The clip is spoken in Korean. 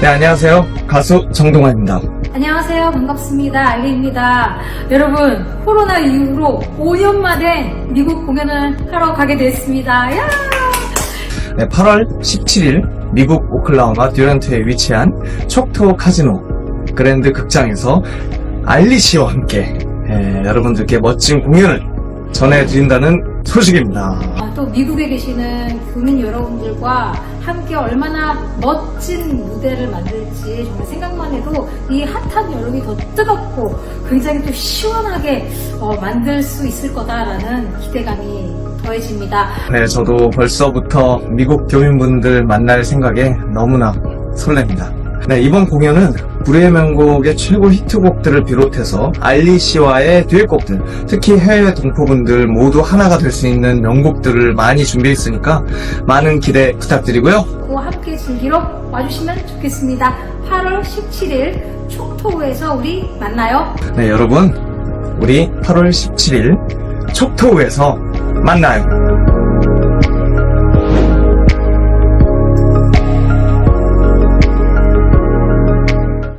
네, 안녕하세요. 가수 정동환입니다. 안녕하세요. 반갑습니다. 알리입니다. 여러분, 코로나 이후로 5년 만에 미국 공연을 하러 가게 됐습니다. 야! 네, 8월 17일 미국 오클라호마 듀란트에 위치한 촉토 카지노 그랜드 극장에서 알리 씨와 함께 예, 여러분들께 멋진 공연을 전해드린다는 소식입니다. 아, 또 미국에 계시는 교민 여러분들과 함께 얼마나 멋진 무대를 만들지 정말 생각만 해도 이 핫한 여름이 더 뜨겁고 굉장히 또 시원하게 어, 만들 수 있을 거다라는 기대감이 더해집니다. 네, 저도 벌써부터 미국 교민분들 만날 생각에 너무나 설렙니다. 네, 이번 공연은 불의 명곡의 최고 히트곡들을 비롯해서 알리 씨와의 듀엣곡들, 특히 해외 동포분들 모두 하나가 될 수 있는 명곡들을 많이 준비했으니까 많은 기대 부탁드리고요. 고 함께 즐기러 와주시면 좋겠습니다. 8월 17일 촉토에서 우리 만나요. 네, 여러분, 우리 8월 17일 촉토우에서 만나요.